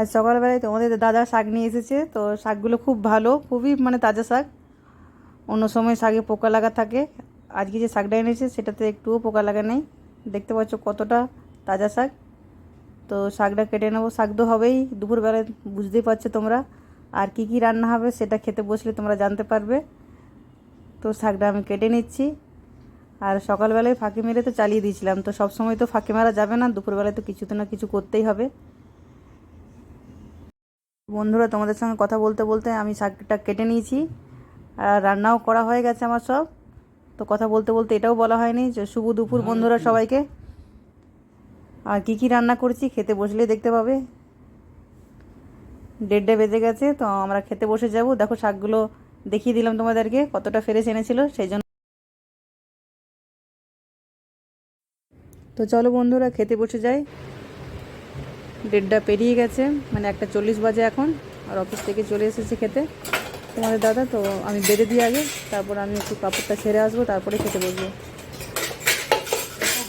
আজ সকালবেলায় তোমাদের দাদা শাক নিয়ে এসেছে, তো শাকগুলো খুব ভালো, খুবই মানে তাজা শাক। অন্য সময় শাকে পোকা লাগা থাকে। আজকে যে শাকটা এনেছে, সেটাতে একটুও পোকা লাগা নেই। দেখতে পাচ্ছ কতটা তাজা শাক। তো শাকটা কেটে নেব, শাক তো হবেই, দুপুরবেলায় বুঝতেই পারছ তোমরা। আর কি কি রান্না হবে, সেটা খেতে বসলে তোমরা জানতে পারবে। তো শাকটা আমি কেটে নিচ্ছি। আর সকালবেলায় ফাঁকি মেরে তো চালিয়ে দিয়েছিলাম, তো সব সময় তো ফাঁকি মারা যাবে না, দুপুরবেলায় তো কিছুতে না কিছু করতেই হবে। বন্ধুরা তোমাদের সঙ্গে কথা বলতে বলতে আমি শাকটা কেটে নিয়েছি আর রান্নাও করা হয়ে গেছে আমার সব। তো কথা বলতে বলতে এটাও বলা হয়নি যে শুভ দুপুর বন্ধুরা সবাইকে। আর কি কি রান্না করছি খেতে বসলেই দেখতে পাবে। দেড়টা বেজে গেছে তো আমরা খেতে বসে যাব। দেখো শাকগুলো দেখিয়ে দিলাম তোমাদেরকে কতটা ফ্রেশ এনেছিল সেই জন্য। তো চলো বন্ধুরা খেতে বসে যাই। দেড়টা পেরিয়ে গেছে মানে একটা চল্লিশ বাজে এখন, আর অফিস থেকে চলে এসেছে খেতে। তোমাদের দাদা, তো আমি বেঁধে দিই আগে, তারপর আমি একটু কাপড়টা ছেড়ে আসব, তারপরে খেতে বসবো।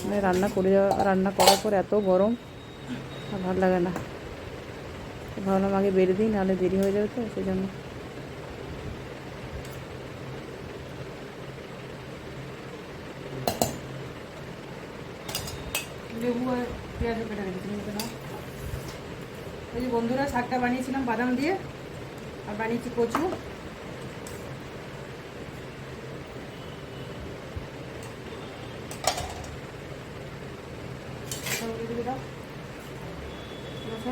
মানে রান্না করে যাওয়া, রান্না করার পর এত গরম, আর ভালো লাগে না। ভাবলাম আগে বেড়ে দিই, নাহলে দেরি হয়ে যাবে তো সেই জন্য লেবু আর পেঁয়াজও কেটে এই যে বন্ধুরা শাকটা বানিয়েছিলাম বাদাম দিয়ে, আর বানিয়েছি কচু।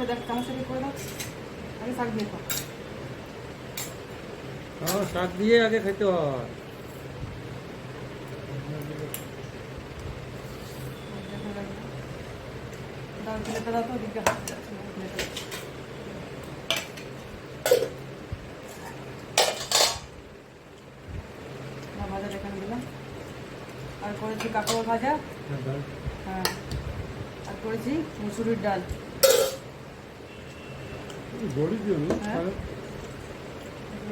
দেখ। চামচ শাক দিয়ে শাক দিয়ে আগে খেতে হয়। দাও তো ওদিকে হাত যাচ্ছে এখানে দিলাম আর করেছি কাঁকড় ভাজা হ্যাঁ আর করেছি মুসুরির ডাল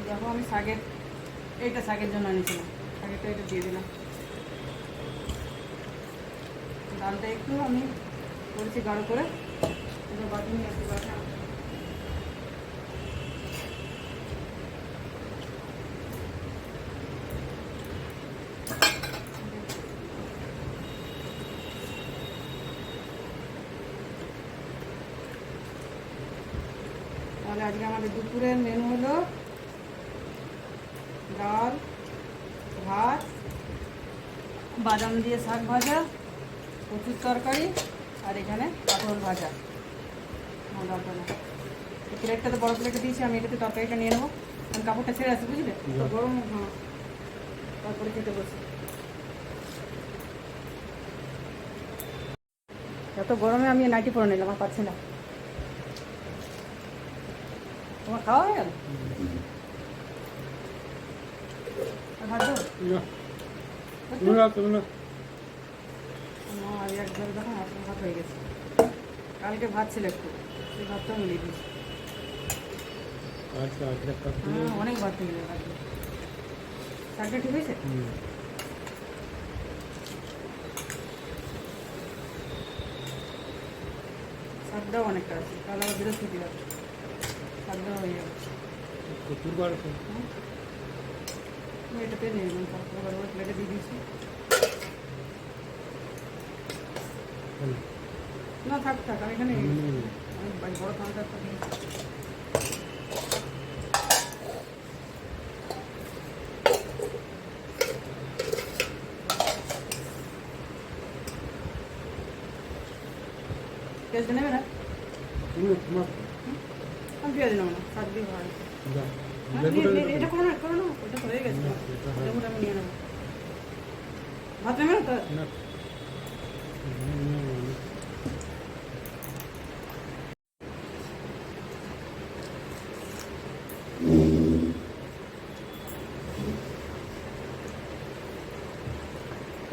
দেখো আমি শাকের এইটা শাকের জন্য এনেছিলাম শাকেরটা এটা দিয়ে দিলাম ডালটা একটু আমি করেছি, গাঢ় করে। না তাহলে আজকে আমাদের দুপুরের মেনু হলো ডাল, ভাত, বাদাম দিয়ে শাক ভাজা, কচুর তরকারি। আর এখানে কাঁকরোল ভাজা। এই প্লেটটা তো বড় প্লেটে দিয়েছি আমি এটাতে তরকারিটা নিয়ে নেব। আমি কাপড়টা ছেড়ে আসি বুঝলে? তো গরম হ্যাঁ। তারপরে খেতে বসি। এত গরমে আমি নাইটি পরে নিলাম আর পাচ্ছি না। তোমার খাওয়া হয়ে গেল? তুমি না তুমি না। না, একবার দেখো এখন ভাত হয়ে গেছে। কালকে ভাত ছিল একটু সেই ভাতটাও মিলিয়ে দিয়েছি হ্যাঁ অনেক ভাত যাবে কালকে। শাকটা ঠিক হয়েছে? শাকটাও অনেকটা আছে কাল আবার বৃহস্পতিবার। শাকটাও হয়ে যাবে। প্রচুর এটাতে নিয়ে নিলাম তারপরে প্লেটে দিয়ে দিয়েছি। না থাক থাক আমি এখানে আমি বাড়ি কাউন্টার পেঁয়াজ নেবে না? আমি পেঁয়াজ নেব না শাক দিয়ে ভালো হ্যাঁ, এটা করো না করো না ওটা হয়ে গেছে। লেবুটা আমি নিয়ে নেব। ভাত নেবে না। তো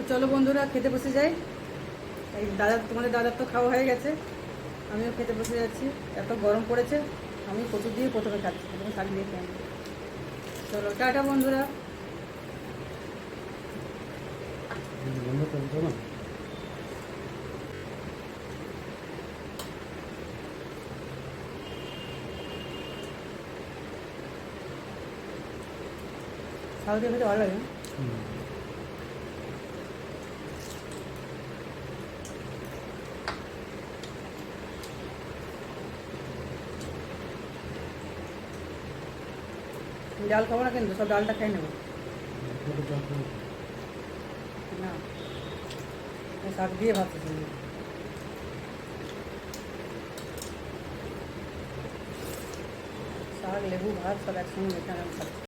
চলো বন্ধুরা, খেতে বসে যাই। এই দাদা, তোমাদের দাদার তো খাওয়া হয়ে গেছে। আমিও খেতে বসে যাচ্ছি। এত গরম পড়েছে, আমি প্রচুর দিয়ে প্রথমে খাচ্ছি, প্রথমে শাক দিয়ে খাই চলো, টাটা বন্ধুরা। সাউথের ভিতরে ভালো লাগে ডাল খাব না কিন্তু সব ডালটা খাই নেব কত জল খাব? না এই শাক দিয়ে ভাত খেতে হবে। শাক লেবু ভাত সব একসঙ্গে মেখে আমি খাচ্ছি